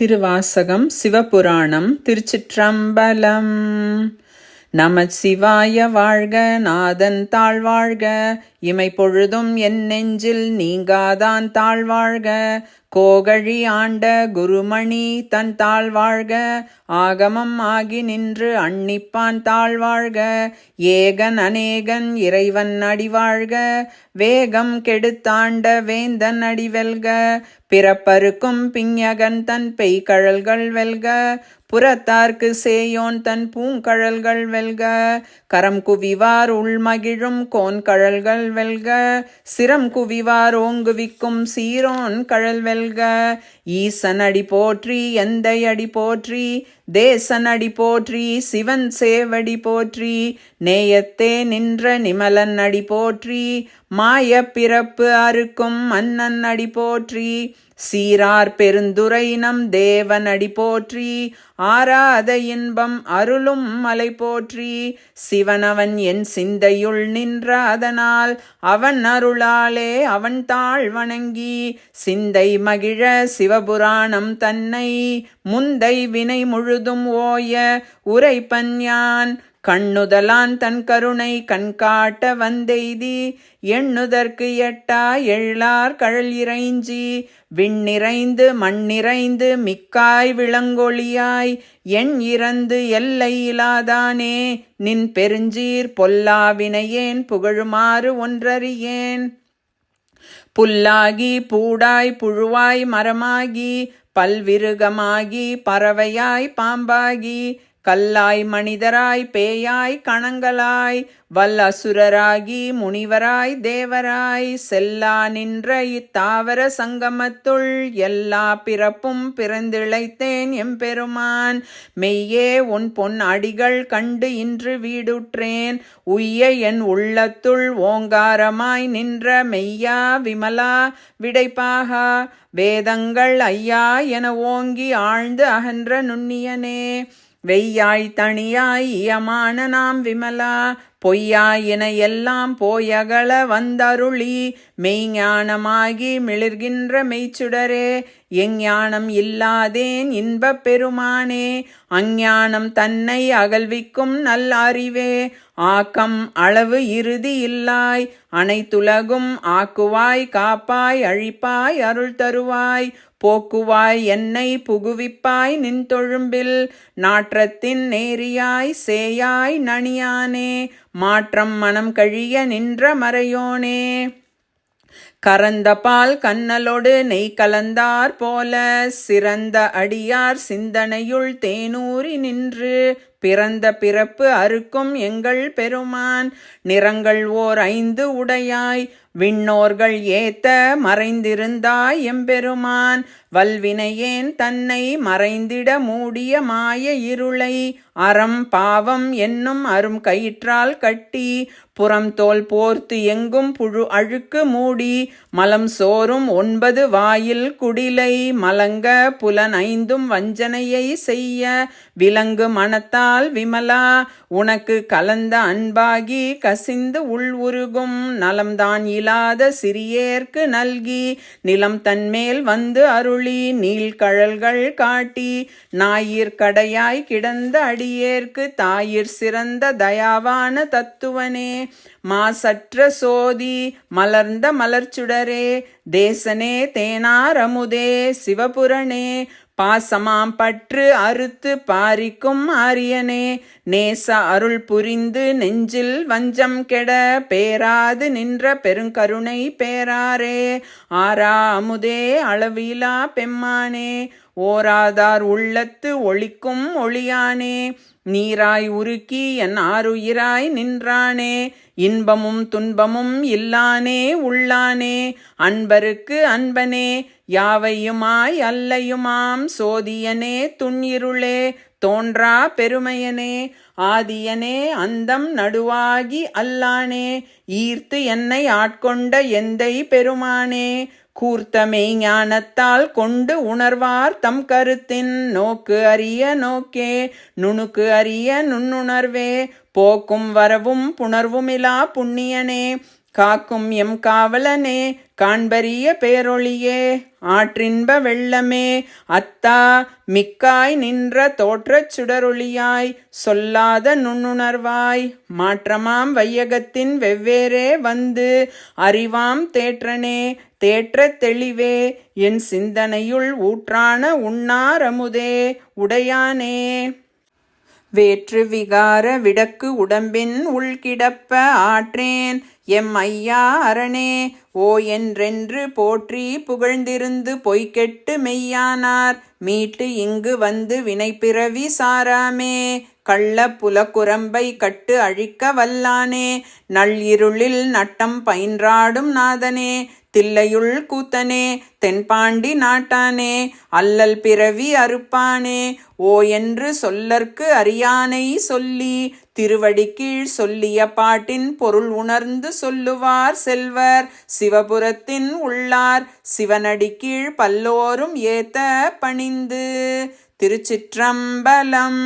திருவாசகம் சிவபுராணம் திருச்சிற்றம்பலம். நம சிவாய வாழ்க நாதன் தாழ்வாழ்க. இமை பொழுதும் என் நெஞ்சில் நீங்காதான் தாழ்வாழ்க. கோகழி ஆண்ட குருமணி தன் தாழ்வாழ்க. ஆகமம் ஆகி நின்று அன்னிப்பான் தாழ்வாழ்க. ஏகன் அநேகன் இறைவன் அடிவாழ்க. வேகம் கெடுத்தாண்ட வேந்தன் அடிவெல்க. பிறப்பருக்கும் பிஞகன் தன் பெய்கழல்கள் வெல்க. புறத்தார்க்கு சேயோன் தன் பூங்கழல்கள் வெல்க. கரம் குவிவார் உள்மகிழும் கோன் வெல்க சிரம் குவிவார் ஓங்குவிக்கும் சீரோன் கழல் வெல்க ஈசன் அடி போற்றி எந்தை அடி போற்றி தேசன் அடி போற்றி சிவன் சேவடி போற்றி நேயத்தே நின்ற நிமலன் அடி போற்றி மாய பிறப்பு அறுக்கும் மன்னன் அடி போற்றி சீரார் பெருந்துரை நம் தேவன் அடி போற்றி ஆராத இன்பம் அருளும் மலை போற்றி சிவனவன் என் சிந்தையுள் நின்ற அதனால் அவன் அருளாலே அவன் தாழ் வணங்கி சிந்தை மகிழ சிவபுராணம் தன்னை முந்தை வினை முழுதும் ஓய உரைப்பஞ்ஞான் கண்ணுதலான் தன் கருணை கண்காட்ட வந்தெய்தி எண்ணுதற்கு எட்டா எள்ளார் கழல் இறைஞ்சி விண்ணிறைந்து மண்ணிறைந்து மிக்காய் விளங்கொழியாய் எண் இறந்து எல்லை இலாதானே நின் பெருஞ்சீர் பொல்லாவினையேன் புகழுமாறு ஒன்றறியேன். புல்லாகி பூடாய் புழுவாய் மரமாகி பல்விருகமாகி பறவையாய் பாம்பாகி கல்லாய் மனிதராய் பேயாய் கணங்களாய் வல் அசுரராகி முனிவராய் தேவராய் செல்லா நின்ற இத்தாவர சங்கமத்துள் எல்லா பிறப்பும் பிறந்திழைத்தேன் எம்பெருமான். மெய்யே உன் பொன் அடிகள் கண்டு இன்று வீடுற்றேன். உய்ய என் உள்ளத்துள் ஓங்காரமாய் நின்ற மெய்யா விமலா விடைப்பாகா. வேதங்கள் ஐயா என ஓங்கி ஆழ்ந்து அகன்ற நுண்ணியனே. வெய்யாய் தனியாய் இயமான நாம் விமலா பொய்யாயின எல்லாம் போயகல வந்தருளி மெய்ஞானமாகி மிளிர்கின்ற மெய்ச்சுடரே எஞ்ஞானம் இல்லாதேன் இன்பப் பெருமானே அஞ்ஞானம் தன்னை அகல்விக்கும் நல்ல அறிவே ஆக்கம் அளவு இறுதி இல்லாய் அனைத்துலகும் ஆக்குவாய் காப்பாய் அழிப்பாய் அருள் தருவாய் போக்குவாய் என்னை புகுவிப்பாய் நின் தொழும்பில் நாற்றத்தின் நேரியாய் சேயாய் நணியானே மாற்றம் மனம் கழிய நின்ற மறையோனே. கரந்த பால் கண்ணலோடு நெய் கலந்தார் போல சிறந்த அடியார் சிந்தனையுள் தேனூறி நின்று. பிறந்த பிறப்பு அறுக்கும் எங்கள் பெருமான். நிறங்கள் ஓர் ஐந்து உடையாய். விண்ணோர்கள் ஏத்த மறைந்திருந்தாய் எம்பெருமான். வல்வினையேன் தன்னை மறைந்திட மூடிய மாய இருளை. அறம் பாவம் என்னும் அரும் கயிற்றால் கட்டி. புறம் தோல் போர்த்து எங்கும் புழு அழுக்கு மூடி. மலம் சோறும் ஒன்பது வாயில் குடிலை. மலங்க புலன் ஐந்தும் வஞ்சனையை செய்ய. விலங்கு மனத்தால் விமலா. உனக்கு கலந்த அன்பாகி கசிந்து உள் உருகும். நலம்தான் இல்லாத சிறியேற்கு நல்கி நிலம் தன்மேல் வந்து அருளி நீள்கழல்கள் காட்டி நாயிற் கடையாய் கிடந்த அடியேற்கு தாயிற் சிறந்த தயாவான தத்துவனே மாசற்ற சோதி மலர்ந்த மலர்ச்சுடரே தேசனே தேனாரமுதே சிவபுரணே பாசமாம் பற்று அறுத்து பாரிக்கும் ஆரியனே. நேச அருள் புரிந்து நெஞ்சில் வஞ்சம் கெட பேராது நின்ற பெருங்கருணை பேராரே. ஆரா அமுதே அளவிலா பெம்மானே. ஓராதார் உள்ளத்து ஒளிக்கும் ஒளியானே. நீராய் உருக்கி என் ஆறுயிராய் நின்றானே. இன்பமும் துன்பமும் இல்லானே உள்ளானே. அன்பருக்கு அன்பனே யாவையுமாய் அல்லையுமாம் சோதியனே துன்னிருளே தோன்றா பெருமையனே. ஆதியனே அந்தம் நடுவாகி அல்லானே ஈர்த்து என்னை ஆட்கொண்ட எந்தை பெருமானே. கூர்த்தமே ஞானத்தால் கொண்டு உணர்வார் தம் கருத்தின் நோக்கு அறிய நோக்கே நுணுக்கு அறிய நுண்ணுணர்வே போக்கும் வரவும் புணர்வுமிலா புண்ணியனே காக்கும் எம் காவலனே காண்பரிய பேரொளியே ஆற்றின்ப வெள்ளமே அத்தா மிக்காய் நின்ற தோற்றச் சுடரொளியாய் சொல்லாத நுண்ணுணர்வாய் மாற்றமாம் வையகத்தின் வெவ்வேறே வந்து அறிவாம் தேற்றனே தேற்ற தெளிவே என் சிந்தனையுள் ஊற்றான உண்ணாரமுதே உடையானே. வேற்று விகார விடக்கு உடம்பின் உள்கிடப்ப ஆற்றேன் எம் ஐயா அரணே ஓ என்றென்று போற்றி புகழ்ந்திருந்து பொய்கெட்டு மெய்யானார். மீட்டு இங்கு வந்து வினைப்பிறவி சாராமே. கள்ள புலக்குரம்பை கட்டு அழிக்க வல்லானே. நள்ளிருளில் நட்டம் பயின்றாடும் நாதனே. தில்லையுள் கூத்தனே தென்பாண்டி நாட்டானே. அல்லல் பிறவி அறுப்பானே. ஓ என்று சொல்லற்கு அறியானை சொல்லி திருவடிக்கீழ் சொல்லிய பாட்டின் பொருள் உணர்ந்து சொல்லுவார் செல்வர். சிவபுரத்தின் உள்ளார் சிவனடிக்கீழ் பல்லோரும் ஏத்த பணிந்து. திருச்சிற்றம்பலம்.